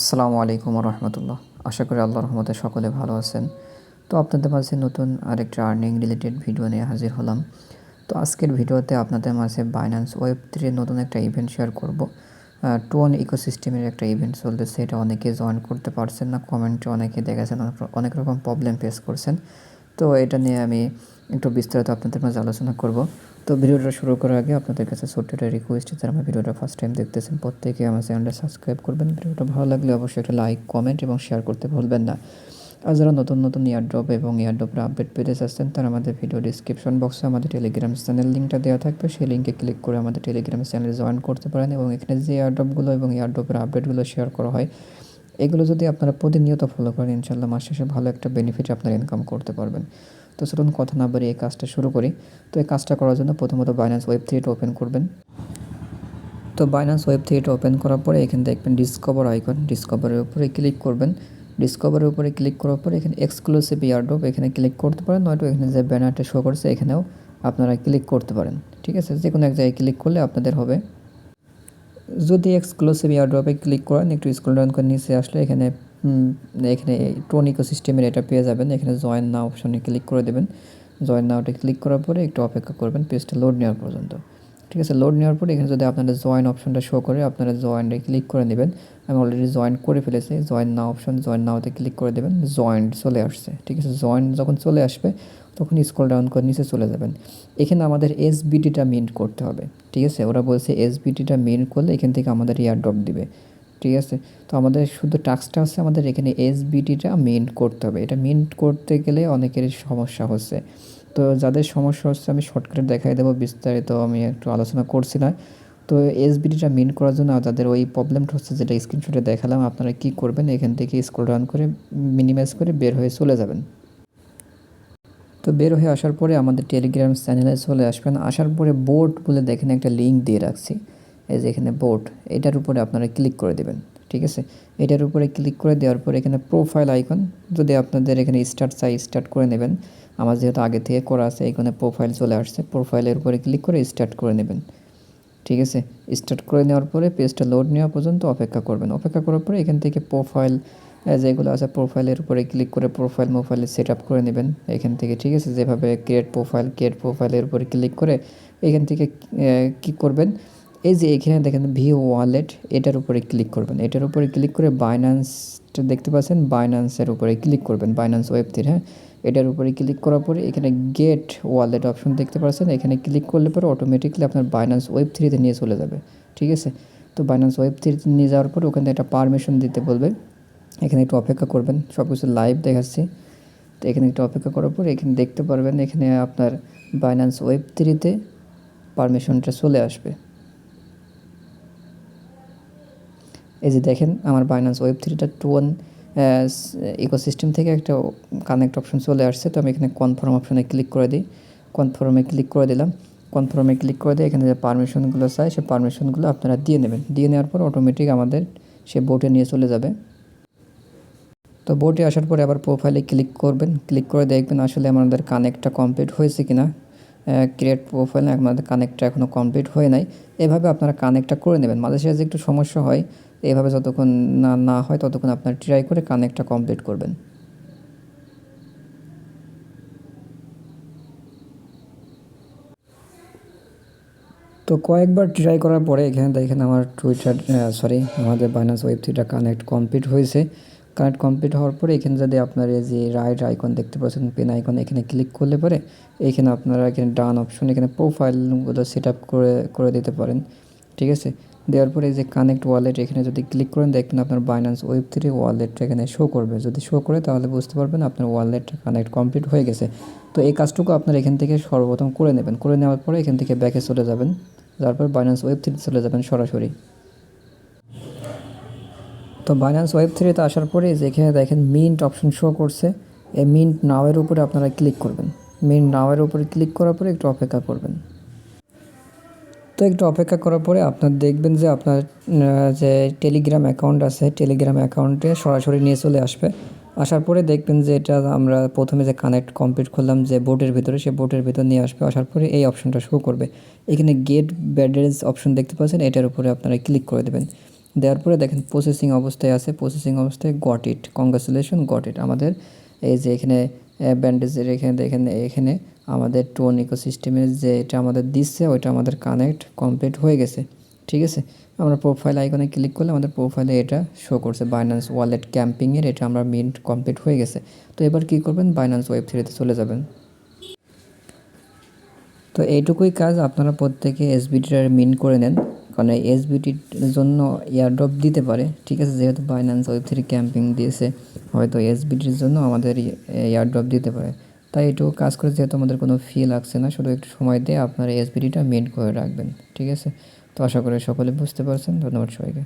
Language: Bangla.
আসসালামু আলাইকুম রহমতুল্লাহ আশা করি আল্লাহ রহমতে সকলে ভালো আছেন। তো আপনাদের মাঝে নতুন আরেকটা আর্নিং রিলেটেড ভিডিও নিয়ে হাজির হলাম। তো আজকের ভিডিওতে আপনাদের মাঝে বাইন্যান্স ওয়েব থ্রির নতুন একটা ইভেন্ট শেয়ার করব। টোন ইকোসিস্টেমের একটা ইভেন্ট চলতেছে, এটা অনেকে জয়েন করতে পারছেন না কমেন্টে অনেকে দেখেছেন অনেক রকম প্রবলেম ফেস করছেন। তো এটা নিয়ে আমি একটু বিস্তারিত আপনাদের মাঝে আলোচনা করব। তো ভিডিওটা শুরু করার আগে আপনাদের কাছে ছোট্ট একটা রিকোয়েস্ট যারা আমার ভিডিওটা ফার্স্ট টাইম দেখতেছেন, প্রত্যেকে আমার চ্যানেলটা সাবস্ক্রাইব করবেন। ভিডিওটা ভালো লাগলে অবশ্যই একটা লাইক কমেন্ট এবং শেয়ার করতে ভুলবেন না। আর যারা নতুন নতুন ইয়ারড্রপ এবং ইয়ারড্রপের আপডেট পেতে চাচ্ছেন, তারা আমাদের ভিডিও ডিসক্রিপশন বক্সে আমাদের টেলিগ্রাম চ্যানেল লিঙ্কটা দেওয়া থাকবে। সেই লিঙ্কে ক্লিক করে আমাদের টেলিগ্রাম চ্যানেলে জয়েন করতে পারেন এবং এখানে যে ইয়ারড্রপগুলো এবং ইয়ারড্রপের আপডেটগুলো শেয়ার করা হয়, এগুলো যদি আপনারা প্রতিনিয়ত ফলো করেন ইনশাল্লাহ মাস শেষে ভালো একটা বেনিফিট আপনারা ইনকাম করতে পারবেন। তো চলুন কথা না বাড়িয়ে এই কাজটা শুরু করি। তো এই কাজটা করার জন্য প্রথমত বাইন্যান্স ওয়েব থ্রিটা ওপেন করবেন। তো বাইন্যান্স ওয়েব থ্রিটা ওপেন করার পরে এখানে দেখবেন ডিসকভার আইকন ডিসকভারের উপরে ক্লিক করবেন। ডিসকভারের উপরে ক্লিক করার পরে এখানে এক্সক্লুসিভ ইয়ারড্রপ এখানে ক্লিক করতে পারেন, নয়তো এখানে যে ব্যানারটা শো করছে এখানেও আপনারা ক্লিক করতে পারেন। ঠিক আছে? যে কোনো এক জায়গায় ক্লিক করলে আপনাদের হবে। যদি এক্সক্লুসিভ ইয়ারড্রপে ক্লিক করেন, একটু স্ক্রল ডাউন করে নিচে আসলে এখানে এখানে টোন ইকোসিস্টেমের এটা পেয়ে যাবেন। এখানে জয়েন না অপশনে ক্লিক করে দেবেন। জয়েন নাওটা ক্লিক করার পরে একটু অপেক্ষা করবেন পেজটা লোড নেওয়ার পর্যন্ত। ঠিক আছে লোড নেওয়ার পরে এখানে যদি আপনাদের জয়েন অপশনটা শো করে, আপনারা জয়েন্টে ক্লিক করে নেবেন। আমি অলরেডি জয়েন করে ফেলেছি। জয়েন না অপশন জয়েন নাওতে ক্লিক করে দেবেন। জয়েন্ট চলে আসছে। ঠিক আছে জয়েন যখন চলে আসবে, তখন স্ক্রল ডাউন করে নিচে চলে যাবেন। এখানে আমাদের এস এসবিটিটা মিন্ট করতে হবে। ঠিক আছে, ওরা বলছে এস এসবিটিটা মিন্ট করলে এখান থেকে আমাদের ইয়ার ড্রপ দিবে। ঠিক আছে? তো আমাদের শুধু টাস্কটা হচ্ছে আমাদের এখানে এসবিটিটা মিন্ট করতে হবে। এটা মিন্ট করতে গেলে অনেকেরই সমস্যা হচ্ছে। তো যাদের সমস্যা হচ্ছে আমি শর্টকাটে দেখাই দেবো, বিস্তারিত আমি একটু আলোচনা করছি না তো এসবিটিটা মিন করার জন্য যাদের ওই প্রবলেমটা হচ্ছে যেটা স্ক্রিনশটে দেখালাম, আপনারা কি করবেন? এখান থেকে স্ক্রল ডাউন করে মিনিমাইজ করে বের হয়ে চলে যাবেন। তো বের হয়ে আসার পরে আমাদের টেলিগ্রাম চ্যানেলে চলে আসবেন। আসার পরে বোর্ড বলে দেখেন একটা লিঙ্ক দিয়ে রাখছি। এই যে এখানে বোর্ড এটার উপরে আপনারা ক্লিক করে দেবেন, ঠিক আছে? এটার উপরে ক্লিক করে দেওয়ার পরে এখানে প্রোফাইল আইকন যদি আপনাদের এখানে স্টার্ট চাই স্টার্ট করে নেবেন, আমার যেহেতু আগে থেকে করা আছে এখানে প্রোফাইল চলে আসছে প্রোফাইলের উপরে ক্লিক করে স্টার্ট করে নেবেন, ঠিক আছে? স্টার্ট করে নেওয়ার পরে পেজটা লোড নেওয়া পর্যন্ত অপেক্ষা করবেন, অপেক্ষা করার পরে এখান থেকে প্রোফাইল যেগুলো আছে প্রোফাইলের উপরে ক্লিক করে প্রোফাইল মোফাইলে সেট আপ করে নেবেন, এখান থেকে, ঠিক আছে? যেভাবে ক্রিয়েট প্রোফাইল ক্রিয়েট প্রোফাইলের উপরে ক্লিক করে এখান থেকে কী করবেন? এই যে এখানে দেখেন ভি ওয়ালেট, এটার উপরে ক্লিক করবেন। এটার উপরে ক্লিক করে বাইন্যান্সটা দেখতে পাচ্ছেন? বাইন্যান্সের উপরে ক্লিক করবেন বাইন্যান্স ওয়েব থ্রি হ্যাঁ? এটার উপরে ক্লিক করার পরে এখানে গেট ওয়ালেট অপশন দেখতে পাচ্ছেন? এখানে ক্লিক করলে পরে অটোমেটিকলি আপনার বাইন্যান্স ওয়েব থ্রিতে নিয়ে চলে যাবে, ঠিক আছে? তো বাইন্যান্স ওয়েব থ্রিতে নিয়ে যাওয়ার পরে ওখানে একটা পারমিশন দিতে বলবে। এখানে একটু অপেক্ষা করবেন সব কিছু লাইভ দেখাচ্ছি। তো এখানে একটু অপেক্ষা করার পর এখানে দেখতে পারবেন, এখানে আপনার বাইন্যান্স ওয়েব থ্রিতে পারমিশনটা চলে আসবে। এই যে দেখেন, আমার বাইন্যান্স ওয়েব থ্রিটা টোন ইকোসিস্টেম থেকে একটা কানেক্ট অপশন চলে আসছে। তো আমি এখানে কনফার্ম অপশনে ক্লিক করে দিই। কনফার্মে ক্লিক করে দিলাম। কনফার্মে ক্লিক করে দিয়ে এখানে যে পারমিশনগুলো চাই, সে পারমিশনগুলো আপনারা দিয়ে নেবেন। দিয়ে নেওয়ার পর অটোমেটিক আমাদের সে বোটে নিয়ে চলে যাবে। তো বোটে আসার পরে আবার প্রোফাইলে ক্লিক করবেন। ক্লিক করে দেখবেন আসলে আমাদের কানেক্টটা কমপ্লিট হয়েছে কি না ক্রিয়েট প্রোফাইল আমাদের কানেক্টটা এখনও কমপ্লিট হয়ে নাই। এভাবে আপনারা কানেক্টটা করে নেবেন। মাঝে সাঝে একটু সমস্যা হয় এভাবে যতক্ষণ না না হয় ততক্ষণ আপনার ট্রাই করে কানেক্টটা কমপ্লিট করবেন। তো কয়েকবার ট্রাই করার পরে এখানে দেখেন আমার টুইটার সরি আমাদের বাইনান্স ওয়েব থ্রিটা কানেক্ট কমপ্লিট হয়েছে। কানেক্ট কমপ্লিট হওয়ার পরে এখানে যদি আপনার এই যে রাইট আইকন দেখতে পাচ্ছেন পেন আইকন এখানে ক্লিক করলে পরে এখানে আপনারা এখানে ডান অপশন এখানে প্রোফাইলগুলো সেট আপ করে করে দিতে পারেন। ঠিক আছে? দেওয়ার পরে যে কানেক্ট ওয়ালেট এখানে যদি ক্লিক করেন, দেখবেন আপনার বাইন্যান্স ওয়েব থ্রি ওয়ালেটটা এখানে শো করবে। যদি শো করে, তাহলে বুঝতে পারবেন আপনার ওয়ালেটটা কানেক্ট কমপ্লিট হয়ে গেছে। তো এই কাজটুকু আপনার এখান থেকে সর্বপ্রথম করে নেবেন। করে নেওয়ার পরে এখান থেকে ব্যাকে চলে যাবেন। তারপর বাইন্যান্স ওয়েব থ্রিতে চলে যাবেন সরাসরি। তো বাইন্যান্স ওয়েব থ্রিতে আসার পরে যেখানে দেখেন মিন্ট অপশন শো করছে। এই মিন্ট নাওয়ের উপরে আপনারা ক্লিক করবেন। মিন্ট নাওয়ের উপরে ক্লিক করার পরে একটু অপেক্ষা করবেন। তো একটু অপেক্ষা করার পরে আপনার দেখবেন যে আপনার যে টেলিগ্রাম অ্যাকাউন্ট আছে টেলিগ্রাম অ্যাকাউন্টে সরাসরি নিয়ে চলে আসবে। আসার পরে দেখবেন যে এটা আমরা প্রথমে যে কানেক্ট কমপ্লিট করলাম যে বোটের ভিতরে, সে বোটের ভিতর নিয়ে আসবে। আসার পরে এই অপশনটা শো করবে। এখানে গেট ব্যাডারেজ অপশন দেখতে পাচ্ছেন, এটার উপরে আপনারা ক্লিক করে দেবেন। দেওয়ার পরে দেখেন প্রসেসিং অবস্থায় আছে। প্রসেসিং অবস্থায় got it congratulation got it আমাদের এই যে এখানে ব্যান্ডেজের এখানে, দেখেন এখানে আমাদের টোন ইকোসিস্টেমের যে এটা আমাদের দিচ্ছে, ওইটা আমাদের কানেক্ট কমপ্লিট হয়ে গেছে। ঠিক আছে? আমরা প্রোফাইল আইকনে ক্লিক করলে আমাদের প্রোফাইলে এটা শো করছে। বাইন্যান্স ওয়ালেট ক্যাম্পিংয়ের এটা আমরা মিন্ট কমপ্লিট হয়ে গেছে। তো এবার কী করবেন? বাইন্যান্স ওয়েব থ্রিতে চলে যাবেন। তো এইটুকুই কাজ আপনারা প্রত্যেকে এসবিটিটা মিন করে নেন। কারণ এসবিটির জন্য এয়ারড্রপ দিতে পারে। ঠিক আছে? যেহেতু বাইন্যান্স ওয়েব থ্রি ক্যাম্পিং দিয়েছে, হয়তো এসবিটির জন্য আমাদের এয়ারড্রপ দিতে পারে। তাই এটুকু কাজ করে যেহেতু আমাদের কোনো ফি লাগছে না, শুধু একটু সময় দিয়ে আপনারা এসবিডিটা মেন্ট করে রাখবেন, ঠিক আছে? তো আশা করি সকলে বুঝতে পারছেন, ধন্যবাদ সবাইকে।